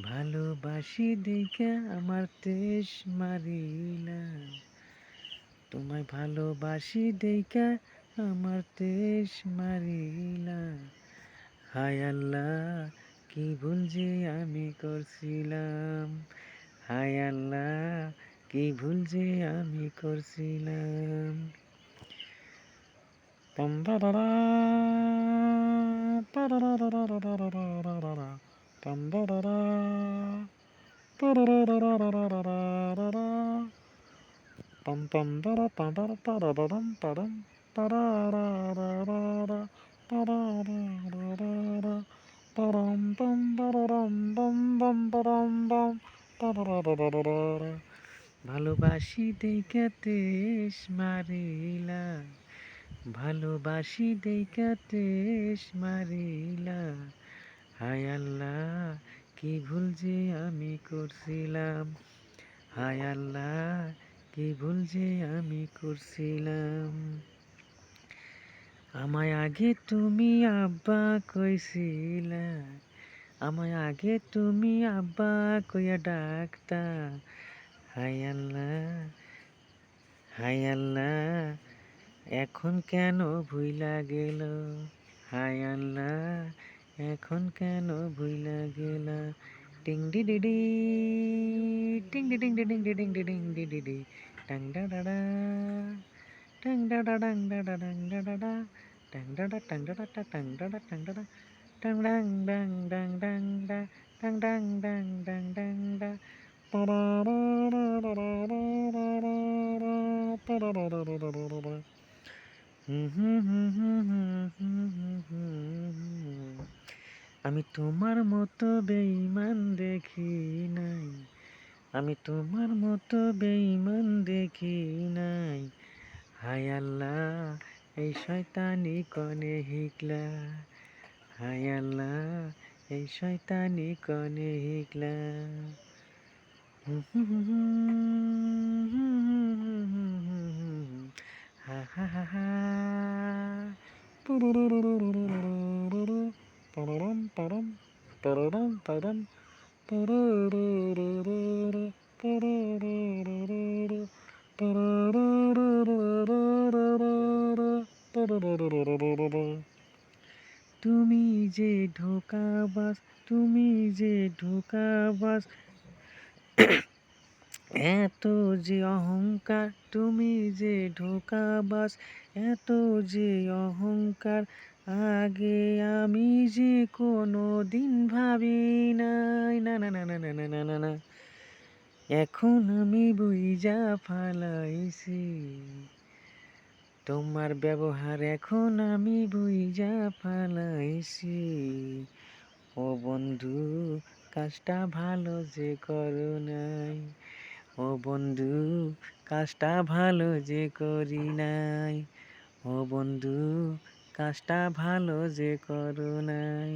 ভালোবাসি দেখা আমার তেজ মারিলা। তোমায় ভালোবাসি দেখা আমার তেজ মারিলা। হায় আল্লাহ, কি ভুল যে আমি করছিলাম। হায় আল্লাহ, কি ভুল যে আমি করছিলাম। পম্বারা ভালোবাসি দেখা তেস মারিলা। ভালোবাসি দেখা তেস মারিলা। হায় আল্লাহ কি ভুল যে আমি করছিলাম? হায় আল্লাহ, কি ভুল যে আমি করছিলাম? আমায় আগে তুমি আব্বা কইছিলা। আমায় আগে তুমি আব্বা কইয়া ডাকতা। হায় আল্লাহ হায় আল্লাহ, এখন কেন ভুইলা গেল? হায় আল্লাহ এখন কেন ভুইলা গেলা টিং ডি ডি ডি টিং ডি ডিং ডি ডিং ডি ডিং ডি ডিং ডি ডি ডি টাং ডা ডা ডা টাং ডা ডা ডাং ডা ডা ডাং ডা ডা ডা টাং ডা ডা টাং ডা ডা টা টাং ডা ডা টাং ডা ডা টাং ডাং ডাং ডাং ডাং ডা টাং ডাং ডাং ডাং ডাং ডা আমি তোমার মতো বেইমান দেখি নাই। আমি তোমার মতো বেইমান দেখি নাই। হায় আল্লাহ, এই শয়তানি কনে হিকলা। হায় আল্লাহ, এই শয়তানি কনে হিকলা। হা হা হা হা। তুমি যে ঢোকাবাস তুমি যে ঢোকাবাস এত যে অহংকার, তুমি যে ঢোকাবাস এত যে অহংকার আগে আমি যে কোনো দিন ভাবি নাই না না না না না না না না না। এখন আমি বুঝা ফালাইছি। তোমার ব্যবহার এখন আমি বুঝা ফালাইছি। ও বন্ধু, কাজটা ভালো যে করো নাই। ও বন্ধু, কাজটা ভালো যে করি নাই। ও বন্ধু কাজটা ভালো যে করো নাই।